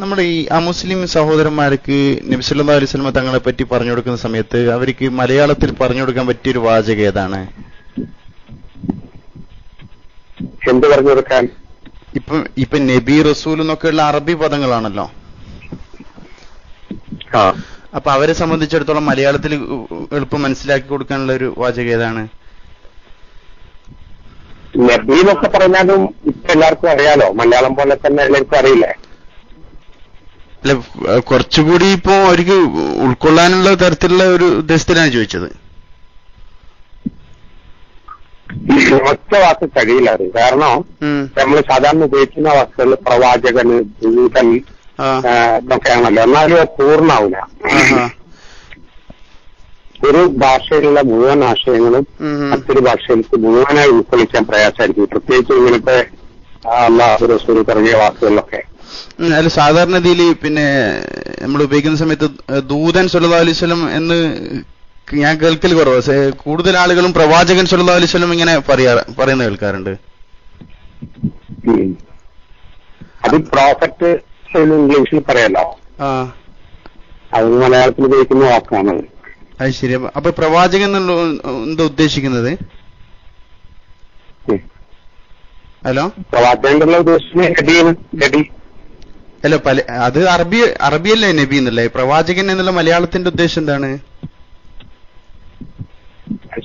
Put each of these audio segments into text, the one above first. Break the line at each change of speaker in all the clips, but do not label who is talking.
നമ്മുടെ ഈ അമുസ്ലിം സഹോദരന്മാർക്ക് നബി അലിസ്ലമ തങ്ങളെ പറ്റി പറഞ്ഞു കൊടുക്കുന്ന സമയത്ത് അവർക്ക് മലയാളത്തിൽ പറഞ്ഞു കൊടുക്കാൻ പറ്റിയ ഒരു വാചകം ഏതാണ്?
എന്ത് പറഞ്ഞു കൊടുക്കാൻ?
ഇപ്പൊ ഇപ്പൊ നബി റസൂൽ എന്നൊക്കെയുള്ള അറബി പദങ്ങളാണല്ലോ. അപ്പൊ അവരെ സംബന്ധിച്ചിടത്തോളം മലയാളത്തിൽ എളുപ്പം മനസ്സിലാക്കി കൊടുക്കാനുള്ള ഒരു വാചകം ഏതാണ്?
നബി എന്നൊക്കെ പറഞ്ഞാലും ഇപ്പൊ എല്ലാവർക്കും അറിയാലോ. മലയാളം പോലെ തന്നെ എല്ലാവർക്കും അറിയില്ലേ?
അല്ല കുറച്ചുകൂടി ഇപ്പോ അവർക്ക് ഉൾക്കൊള്ളാനുള്ള തരത്തിലുള്ള ഒരു ഉദ്ദേശത്തിലാണ് ചോദിച്ചത്.
ഒറ്റ വാക്ക് കഴിയില്ല അത് കാരണം നമ്മൾ സാധാരണ ഉപയോഗിക്കുന്ന വാക്കുകൾ പ്രവാചകന് ദൂതൻ ഇതൊക്കെയാണല്ലോ. എന്നാലും അത്
പൂർണാവില്ല.
ഒരു ഭാഷയിലുള്ള മുഴുവൻ ആശയങ്ങളും. മറ്റൊരു ഭാഷയിലേക്ക് മുഴുവനായി ഉൾക്കൊള്ളിക്കാൻ പ്രയാസമായിരിക്കും. പ്രത്യേകിച്ച് ഇങ്ങനത്തെ അള്ളാഹു റസൂൽ തുടങ്ങിയ വാക്കുകളിലൊക്കെ.
അല്ല സാധാരണ രീതിയിൽ പിന്നെ നമ്മൾ ഉപയോഗിക്കുന്ന സമയത്ത് ദൂതൻ സുല്ലാ അലൈഹി വസല്ലം എന്ന് ഞാൻ കേൾക്കൽ കുറവ്. കൂടുതൽ ആളുകളും പ്രവാചകൻ സുല്ലാ അലൈഹി വസല്ലം ഇങ്ങനെ പറയാ പറയുന്ന കേൾക്കാറുണ്ട്.
അത് പ്രോഫക്റ്റ് എന്ന് ഇംഗ്ലീഷിൽ പറയാലോ
ആ.
അത് മലയാളത്തിൽ ഉപയോഗിക്കുന്ന വാക്കാണ്.
അത് ശരി. അപ്പൊ- പ്രവാചകൻ എന്നുള്ള എന്താ ഉദ്ദേശിക്കുന്നത്. ഹലോ?
പ്രവാചകൻ ഉദ്ദേശിക്കുന്നത് ഗഡിയാണ് ഗഡി
അല്ല പല അത് അറബി അറബിയല്ലേ നബി എന്നല്ലേ പ്രവാചകൻ എന്നുള്ള മലയാളത്തിന്റെ ഉദ്ദേശം എന്താണ്?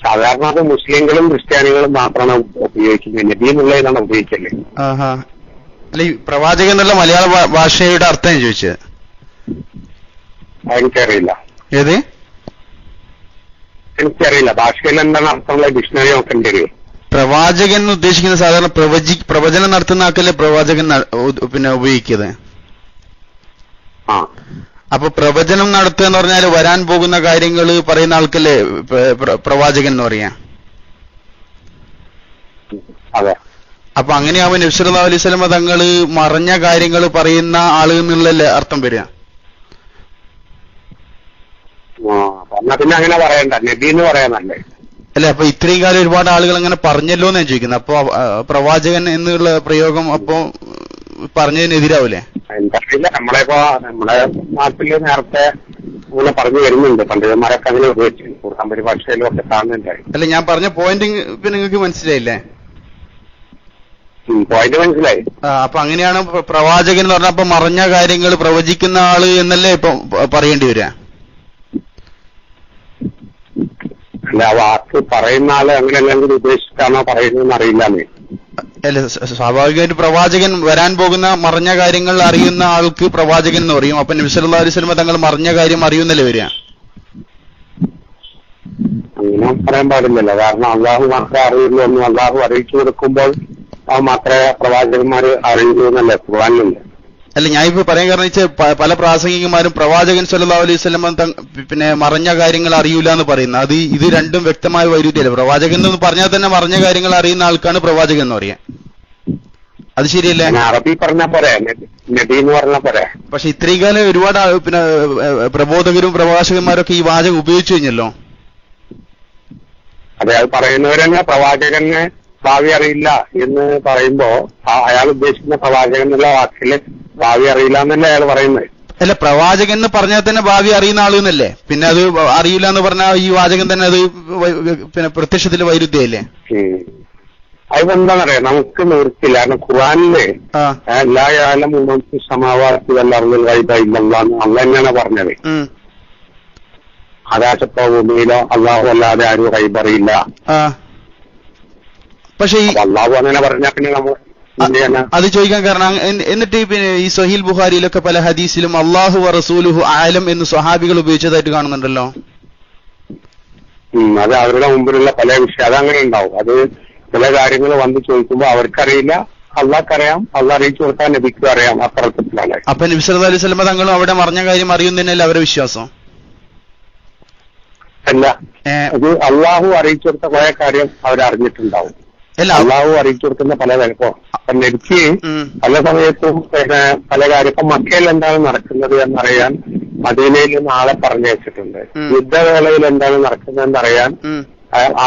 സാധാരണ അത് മുസ്ലിങ്ങളും ക്രിസ്ത്യാനികളും മാത്രമാണ് ഉപയോഗിക്കുന്നത്. നബി എന്നുള്ളതിനാണ് ഉപയോഗിക്കല്ലേ
ആഹാ. അല്ല ഈ പ്രവാചകൻ എന്നുള്ള മലയാള ഭാഷയുടെ അർത്ഥം ഞാൻ ചോദിച്ചത്
എനിക്കറിയില്ല.
ഏത്?
എനിക്കറിയില്ല. ഭാഷയിൽ എന്താണ് അർത്ഥമുള്ള ഡിക്ഷണറി നോക്കേണ്ടി വരും
പ്രവാചകൻ എന്ന് ഉദ്ദേശിക്കുന്നത് സാധാരണ പ്രവചി പ്രവചനം നടത്തുന്ന ആക്കല്ലേ പ്രവാചകൻ പിന്നെ ഉപയോഗിക്കുന്നത്? അപ്പൊ പ്രവചനം നടത്തുക എന്ന് പറഞ്ഞാൽ വരാൻ പോകുന്ന കാര്യങ്ങൾ പറയുന്ന ആൾക്കല്ലേ പ്ര- പ്ര- പ്രവാചകൻ എന്ന് പറയാ? അപ്പൊ അങ്ങനെയാവുമ്പോ നബ്സുല്ലാ അലൈഹി സ്വലമ തങ്ങൾ മറഞ്ഞ കാര്യങ്ങൾ പറയുന്ന ആൾ എന്നുള്ളല്ലേ അർത്ഥം വരിക?
പിന്നെ അങ്ങനെ പറയണ്ട. നബി എന്ന് പറയാനല്ലേ
അല്ലെ അപ്പൊ ഇത്രയും കാലം ഒരുപാട് ആളുകൾ അങ്ങനെ പറഞ്ഞല്ലോ എന്ന് ഞാൻ ചോദിക്കുന്നത്. അപ്പൊ പ്രവാചകൻ എന്നുള്ള പ്രയോഗം അപ്പൊ പറഞ്ഞതിനെതിരാവൂലേ?
എനിക്കറിയില്ല നമ്മളിപ്പോ നമ്മുടെ നാട്ടിൽ നേരത്തെ ഇങ്ങനെ പറഞ്ഞു വരുന്നുണ്ട്. പണ്ഡിതന്മാരൊക്കെ അങ്ങനെ ഉപയോഗിച്ചു കൂട്ടാൻ പരിഭാഷയിലും ഒക്കെ കാണുന്നുണ്ടായി
അല്ല ഞാൻ പറഞ്ഞ പോയിന്റ് പിന്നെ നിങ്ങൾക്ക് മനസ്സിലായില്ലേ?
പോയിന്റ് മനസ്സിലായി.
അപ്പൊ അങ്ങനെയാണ് പ്രവാചകൻ എന്ന് പറഞ്ഞാൽ അപ്പൊ മറഞ്ഞ കാര്യങ്ങൾ പ്രവചിക്കുന്ന ആൾ എന്നല്ലേ ഇപ്പൊ പറയേണ്ടി വരിക?
അല്ല വാക്ക് പറയുന്ന ആൾ അങ്ങനെ അല്ലെങ്കിൽ ഉദ്ദേശിച്ചാണോ പറയുന്നതെന്ന് അറിയില്ലാന്നേ
അല്ല സ്വാഭാവികമായിട്ട് പ്രവാചകൻ വരാൻ പോകുന്ന മറിഞ്ഞ കാര്യങ്ങൾ അറിയുന്ന ആൾക്ക് പ്രവാചകൻ എന്ന് പറയും. അപ്പൊ നബി സല്ലല്ലാഹു അലൈഹി തങ്ങൾ മറിഞ്ഞ കാര്യം അറിയുന്നല്ലേ വരിക?
അങ്ങനെ പറയാൻ പാടില്ലല്ലോ. കാരണം അള്ളാഹു മാത്രമേ അറിയുള്ളൂ എന്ന് അള്ളാഹു അറിയിച്ചു കൊടുക്കുമ്പോൾ മാത്രമേ പ്രവാചകന്മാര് അറിയുള്ളൂ എന്നല്ലേ? ഖുർആാനുണ്ട്
അല്ല ഞാൻ ഇപ്പൊ പറയാൻ കാരണം വെച്ചാൽ പല പ്രാസംഗികന്മാരും പ്രവാചകൻ സല്ലാ അലൈഹി സ്വലം പിന്നെ മറഞ്ഞ കാര്യങ്ങൾ അറിയൂല എന്ന് പറയുന്നത്. അത് ഇത് രണ്ടും വ്യക്തമായ വൈരുദ്ധ്യല്ല? പ്രവാചകൻ എന്ന് പറഞ്ഞാൽ തന്നെ മറഞ്ഞ കാര്യങ്ങൾ അറിയുന്ന ആൾക്കാണ് പ്രവാചകൻ എന്ന് പറയാൻ അത് ശരിയല്ലേ?
അറബി പറഞ്ഞാ പോരെ? നബി- നബി എന്ന് പറഞ്ഞാ പോരെ?
പക്ഷെ ഇത്രയും കാലം ഒരുപാട് പിന്നെ പ്രബോധകരും പ്രഭാഷകന്മാരൊക്കെ ഈ വാചകം ഉപയോഗിച്ചു കഴിഞ്ഞല്ലോ?
അതെ അത് പറയുന്നവരെന്നെ പ്രവാചകന് ഭാവി അറിയില്ല എന്ന് പറയുമ്പോ അയാൾ ഉദ്ദേശിക്കുന്ന പ്രവാചകൻ എന്നുള്ള വാക്കിൽ ഭാവി അറിയില്ല എന്നല്ലേ അയാൾ പറയുന്നത്?
അല്ല പ്രവാചകൻ എന്ന് പറഞ്ഞാൽ തന്നെ ഭാവി അറിയുന്ന ആളെന്നല്ലേ പിന്നെ അത് അറിയില്ല എന്ന് പറഞ്ഞാൽ ഈ വാചകൻ തന്നെ അത് പിന്നെ പ്രത്യക്ഷത്തിൽ വൈരുദ്ധ്യല്ലേ.
അതെന്താണെന്നറിയാം നമുക്ക് നിർത്തില്ല. കാരണം ഖുറാനിലെ എല്ലാ കാലം മുന്നോട്ട് സമാവാസി വല്ലറിഞ്ഞൽ വൈദ്യില്ലെന്ന് അള്ള തന്നെയാണ് പറഞ്ഞത്. ആകാശത്തോ ഭൂമിയിലോ അള്ളാഹു അല്ലാതെ ആരും
കൈപറിയില്ല പക്ഷെ ഈ
അള്ളാഹു അങ്ങനെ പറഞ്ഞാൽ പിന്നെ നമ്മൾ
അത് ചോദിക്കാൻ കാരണം എന്നിട്ട് പിന്നെ ഈ സഹീൽ ബുഹാരിയിലൊക്കെ പല ഹദീസിലും അള്ളാഹു റസൂലുഹു ആലം എന്ന് സ്വഹാബികൾ ഉപയോഗിച്ചതായിട്ട് കാണുന്നുണ്ടല്ലോ.
അത് അവരുടെ മുമ്പിലുള്ള പല വിഷയം അതങ്ങനെ ഉണ്ടാവും. അത് ചില കാര്യങ്ങൾ വന്ന് ചോദിക്കുമ്പോൾ അവർക്കറിയില്ല. അള്ളാഹ്ക്കറിയാം. അള്ളാഹ് അറിയിച്ചു കൊടുത്താൽ നബിക്കും അറിയാം. അപ്പുറത്തിലാണ്
അപ്പൊ നബി സല്ലല്ലാഹു അലൈഹി വസല്ലമ തങ്ങളും അവിടെ മറിഞ്ഞ കാര്യം അറിയുന്നതിനല്ല അവരുടെ വിശ്വാസം?
അല്ല. അത് അള്ളാഹു അറിയിച്ചു കൊടുത്ത കുറെ കാര്യം അവരറിഞ്ഞിട്ടുണ്ടാവും. അള്ളാഹു അറിയിച്ചു കൊടുക്കുന്ന പല നബിക്ക്
ഉം,
പല സമയത്തും പിന്നെ പല കാര്യം. ഇപ്പൊ മക്കയിൽ എന്താണ് നടക്കുന്നത് എന്നറിയാൻ മദീനയിൽ നിന്ന് ആളെ പറഞ്ഞയച്ചിട്ടുണ്ട്. യുദ്ധവേളയിൽ എന്താണ്
നടക്കുന്നത്
എന്നറിയാൻ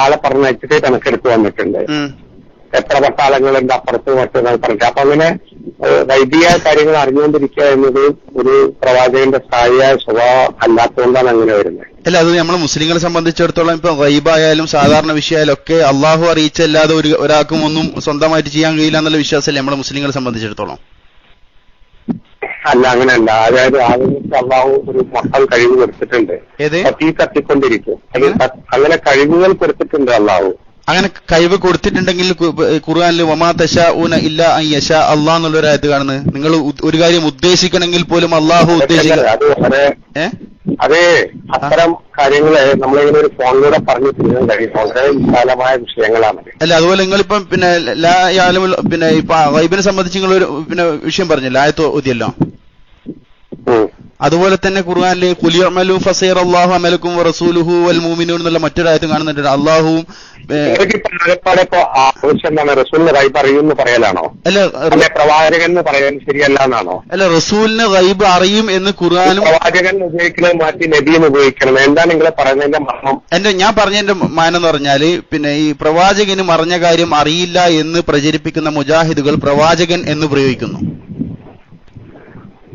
ആളെ പറഞ്ഞയച്ചിട്ട് കണക്കെടുത്ത് വന്നിട്ടുണ്ട്. എത്ര പട്ടാളങ്ങളുണ്ട് അപ്പുറത്ത് മറ്റൊന്ന് പറഞ്ഞു അപ്പൊ അങ്ങനെ വൈദിക കാര്യങ്ങൾ അറിഞ്ഞുകൊണ്ടിരിക്കുക എന്നത് ഒരു പ്രവാചകന്റെ സ്ഥായിയായ സ്വഭാവം അല്ലാത്തതുകൊണ്ടാണ് അങ്ങനെ വരുന്നത്.
അല്ല അത് നമ്മൾ മുസ്ലിങ്ങളെ സംബന്ധിച്ചിടത്തോളം ഇപ്പൊ റൈബായാലും സാധാരണ വിഷയമായാലും ഒക്കെ അള്ളാഹു അറിയിച്ചല്ലാതെ ഒരു ഒരാൾക്കും ഒന്നും സ്വന്തമായിട്ട് ചെയ്യാൻ കഴിയില്ല എന്നുള്ള വിശ്വാസമല്ലേ നമ്മളെ മുസ്ലിങ്ങളെ സംബന്ധിച്ചിടത്തോളം?
അല്ല അങ്ങനെയല്ല. അതായത് ആളുകൾക്ക് അള്ളാഹു ഒരു മൊത്തം കഴിവ് കൊടുത്തിട്ടുണ്ട്. തട്ടിക്കൊണ്ടിരിക്കും തീ കത്തിക്കൊണ്ടിരിക്കും. അങ്ങനെ കഴിവുകൾ കൊടുത്തിട്ടുണ്ട് അള്ളാഹു.
അങ്ങനെ കഴിവ് കൊടുത്തിട്ടുണ്ടെങ്കിൽ ഖുർആാനിൽ വമാ തശ ഊന ഇല്ല യശ അള്ളാഹ് എന്നുള്ള ഒരു ആയത്ത് കാണുന്നത്. നിങ്ങൾ ഒരു കാര്യം ഉദ്ദേശിക്കണമെങ്കിൽ പോലും അള്ളാഹു ഉദ്ദേശിക്കുക
അത് അത്തരം കാര്യങ്ങൾ നമ്മളിങ്ങനെ ഒരു ഫോണിലൂടെ പറഞ്ഞു തീരാൻ കഴിയും. വളരെ വിശാലമായ വിഷയങ്ങളാണ്.
അല്ല അതുപോലെ നിങ്ങളിപ്പം പിന്നെ ലാ പിന്നെ ഇപ്പൊ ഗൈബിനെ സംബന്ധിച്ച് നിങ്ങൾ ഒരു പിന്നെ വിഷയം പറഞ്ഞില്ല? ആയത്തോ ഓതിയല്ലോ.
ഉം.
അതുപോലെ തന്നെ ഖുർആനിൽ കുലിയമലു ഫസീർ അള്ളാഹു അമലക്കും റസൂലുഹു വൽ മൂമിനു എന്നുള്ള മറ്റൊരു ആയത്ത് കാണുന്നുണ്ട് അള്ളാഹുവും
റൈബ്
അല്ല
പ്രവാചകൻ എന്ന് പറയാൻ ശരിയല്ല എന്നാണോ
അല്ല റസൂലിന് ഗൈബ് അറിയും എന്ന് ഖുർആനും
പ്രവാചകൻ ഉപയോഗിക്കണത് മാറ്റി നബിയും ഉപയോഗിക്കണം. എന്താണ് നിങ്ങൾ പറയുന്നതിന്റെ മർമ്മം?
എന്റെ ഞാൻ പറഞ്ഞതിന്റെ മാനം എന്ന് പറഞ്ഞാൽ പിന്നെ ഈ പ്രവാചകന് മറഞ്ഞ കാര്യം അറിയില്ല എന്ന് പ്രചരിപ്പിക്കുന്ന മുജാഹിദുകൾ പ്രവാചകൻ എന്ന് പ്രയോഗിക്കുന്നു.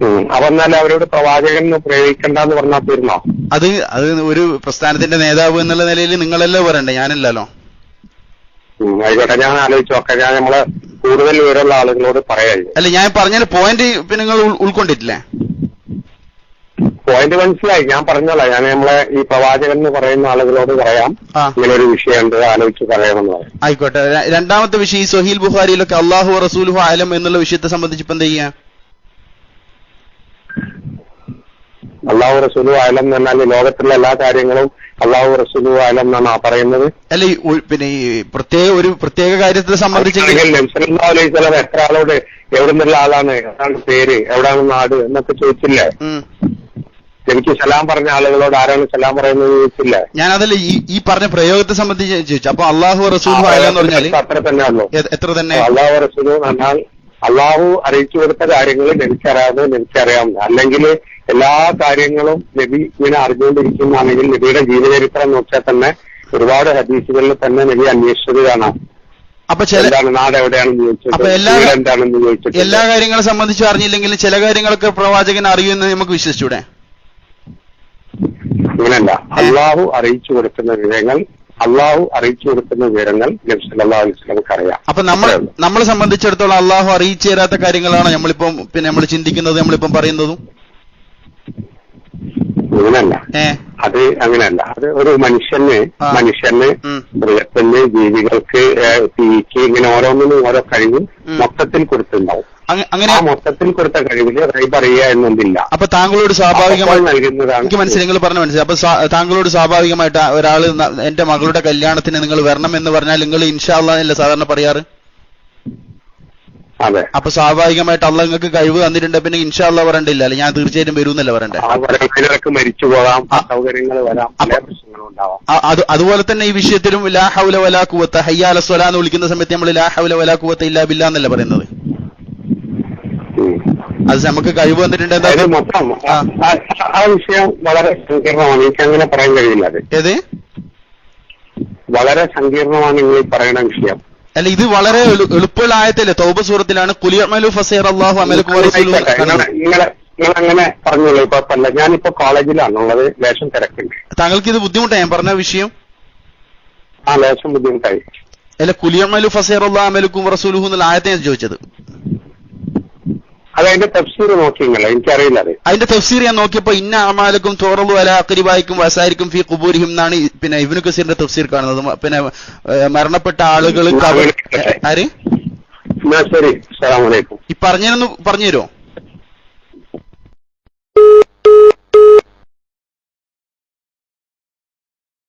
അപ്പൊ എന്നാൽ അവരോട് പ്രവാചകൻ എന്ന് പ്രയോഗിക്കണ്ടെന്ന് പറഞ്ഞാൽ തീർന്നോ?
അത് അത് ഒരു പ്രസ്ഥാനത്തിന്റെ നേതാവ് എന്നുള്ള നിലയിൽ നിങ്ങളല്ലേ പറയണ്ടേ? ഞാനല്ലല്ലോ.
ആയിക്കോട്ടെ ഞാൻ ആലോചിച്ച് ഒക്കെ ഞാൻ നമ്മളെ കൂടുതൽ വിവരമുള്ള ആളുകളോട് പറയാം.
അല്ല ഞാൻ പറഞ്ഞ പോയിന്റ് പിന്നെ നിങ്ങൾ ഉൾ- ഉൾക്കൊണ്ടിട്ടില്ലേ?
പോയിന്റ് മനസ്സിലായി. ഞാൻ പറഞ്ഞോളാം. ഞാൻ നമ്മളെ ഈ പ്രവാചകൻ എന്ന് പറയുന്ന ആളുകളോട് പറയാം.
ഇങ്ങനൊരു
ഇങ്ങനെ ഒരു വിഷയമുണ്ട് ആലോചിച്ച് പറയാമെന്ന് പറയാം.
ആയിക്കോട്ടെ. രണ്ടാമത്തെ വിഷയം ഈ സൊഹീൽ ബുഹാരിയിലൊക്കെ അള്ളാഹു റസൂലുഹു ആലം എന്നുള്ള വിഷയത്തെ സംബന്ധിച്ച് ഇപ്പം എന്താ ചെയ്യാ?
അള്ളാഹു റസൂലു ആലം എന്ന് പറഞ്ഞാൽ ലോകത്തുള്ള എല്ലാ കാര്യങ്ങളും അള്ളാഹു റസൂലു ആലം എന്നാണ് ആ പറയുന്നത്.
അല്ല ഈ ഒരു- പിന്നെ ഈ പ്രത്യേക ഒരു പ്രത്യേക കാര്യത്തെ സംബന്ധിച്ചെങ്കിൽ
അലൈഹി വസല്ലം എത്ര ആളോട് എവിടെ നിന്നുള്ള ആളാണ്? എന്താണ് പേര്. എവിടാണ് നാട് എന്നൊക്കെ ചോദിച്ചില്ല.
ഉം.
എനിക്ക് സലാം പറഞ്ഞ ആളുകളോട് ആരാണ് സലാം പറയുന്നത് ചോദിച്ചില്ല.
ഞാൻ ഈ ഈ പറഞ്ഞ പ്രയോഗത്തെ സംബന്ധിച്ച് ചോദിച്ചു. അപ്പൊ അള്ളാഹു റസൂൽ എന്ന് പറഞ്ഞാൽ
അത്ര തന്നെ ഉള്ളൂ
എത്ര തന്നെ?
അള്ളാഹു റസൂലു എന്ന് പറഞ്ഞാൽ അള്ളാഹു അറിയിച്ചു കൊടുത്ത കാര്യങ്ങൾ എനിക്കറിയാവുന്നത് എനിക്കറിയാം. അല്ലെങ്കിൽ എല്ലാ കാര്യങ്ങളും നബി ഇങ്ങനെ അറിഞ്ഞുകൊണ്ടിരിക്കുന്നതാണെങ്കിൽ നബിയുടെ ജീവചരിത്രം നോക്കിയാൽ തന്നെ ഒരുപാട് ഹദീസുകളിൽ തന്നെ നബി അന്വേഷിച്ചത് കാണാം
അപ്പൊ ചില
നാട് എവിടെയാണെന്ന്
ചോദിച്ചത് എല്ലാ- കാര്യങ്ങളെ സംബന്ധിച്ച് അറിഞ്ഞില്ലെങ്കിലും ചില കാര്യങ്ങളൊക്കെ പ്രവാചകൻ അറിയുമെന്ന് നമുക്ക് വിശ്വസിച്ചൂടെ?
അങ്ങനെയല്ല അള്ളാഹു അറിയിച്ചു കൊടുക്കുന്ന വിവരങ്ങൾ അള്ളാഹു അറിയിച്ചു കൊടുക്കുന്ന വിവരങ്ങൾ നബി അറിയാം.
അപ്പൊ നമ്മൾ നമ്മളെ സംബന്ധിച്ചിടത്തോളം അള്ളാഹു അറിയിച്ചു തരാത്ത കാര്യങ്ങളാണ് നമ്മളിപ്പം പിന്നെ നമ്മൾ ചിന്തിക്കുന്നത് നമ്മളിപ്പം പറയുന്നതും?
ഇങ്ങനെയല്ല
ഏ?
അത് അങ്ങനെയല്ല അത് ഒരു മനുഷ്യന്. മനുഷ്യന് മൃഗത്തിന് ജീവികൾക്ക് തീക്ക് ഇങ്ങനെ ഓരോന്നിനും ഓരോ കഴിവ് മൊത്തത്തിൽ കൊടുത്തിട്ടുണ്ടാവും.
അങ്ങ- അങ്ങനെ
മൊത്തത്തിൽ കൊടുത്ത കഴിവിൽ റൈബ് അറിയുക എന്നൊന്നില്ല.
അപ്പൊ താങ്കളോട് സ്വാഭാവികമായി
നൽകുന്നതാണ്
എനിക്ക് മനസ്സിലായി നിങ്ങൾ പറഞ്ഞ മനസ്സിലായി. അപ്പൊ താങ്കളോട് സ്വാഭാവികമായിട്ട് ഒരാൾ ന- എന്റെ മകളുടെ കല്യാണത്തിന് നിങ്ങൾ വരണം എന്ന് പറഞ്ഞാൽ നിങ്ങൾ ഇൻഷാല്ല അല്ലേ സാധാരണ പറയാറ്? അപ്പൊ സ്വാഭാവികമായിട്ട് അള്ള നിങ്ങൾക്ക് കഴിവ് തന്നിട്ടുണ്ട്. പിന്നെ ഇൻഷാല്ല പറയണ്ടില്ല അല്ലെ? ഞാൻ തീർച്ചയായിട്ടും വരും
എന്നല്ലേ വരവിലൊക്കെ മരിച്ചു പോകാം. സൗകര്യങ്ങൾ വരാം. പല
അത് അതുപോലെ തന്നെ ഈ വിഷയത്തിലും ലാ ഹൗല വലാ കുവത്ത ഹയ്യാല സ്വല എന്ന് വിളിക്കുന്ന സമയത്ത് നമ്മൾ ലാ ഹൗല വലാ കുവത്ത ഇല്ലാ ബില്ല എന്നല്ല പറയുന്നത്. അത് നമുക്ക് കഴിവ് വന്നിട്ടുണ്ട് എന്താ?
മൊത്തം
ആ.
വിഷയം വളരെ സങ്കീർണമാണ്. എനിക്ക് അങ്ങനെ പറയാൻ കഴിയില്ല അത്.
ഏത്?
വളരെ സങ്കീർണമാണ് നിങ്ങൾ പറയുന്ന വിഷയം.
അല്ല ഇത് വളരെ എളു- എളുപ്പമുള്ള ആയത്തല്ലേ തൗബ സൂറത്തിലാണ് കുലിയമലു ഫസീർ അള്ളാഹു അമലക്കും
അങ്ങനെ പറഞ്ഞോളൂ ഇപ്പൊ ഞാനിപ്പോ കോളേജിലാണുള്ളത് ലേശം തിരക്കുണ്ട്.
താങ്കൾക്ക് ഇത് ബുദ്ധിമുട്ടായി ഞാൻ പറഞ്ഞ വിഷയം?
ആ ലേശം ബുദ്ധിമുട്ടായി.
അല്ല കുലിയമലു ഫസീർ അള്ളാഹു അമലക്കും റസൂലുഹു എന്നുള്ള ആയത്തെ ഞാൻ ചോദിച്ചത്.
അതായത് തഫ്സീർ നോക്കിയെന്നല്ല എനിക്കറിയില്ല അത്
അതിന്റെ തഫ്സീർ ഞാൻ നോക്കിയപ്പോ ഇന്ന അമാലക്കും തോറബു അല അക്രിബായിക്കും വസായിരിക്കും ഫി കുബൂരിഹിം എന്നാണ് പിന്നെ ഇബിനു കസീറിന്റെ തഫ്സീർ കാണുന്നത്. പിന്നെ മരണപ്പെട്ട ആളുകൾ ആര്?
ശരി. അസ്സലാമലൈക്കും
ഈ പറഞ്ഞു പറഞ്ഞുതരുമോ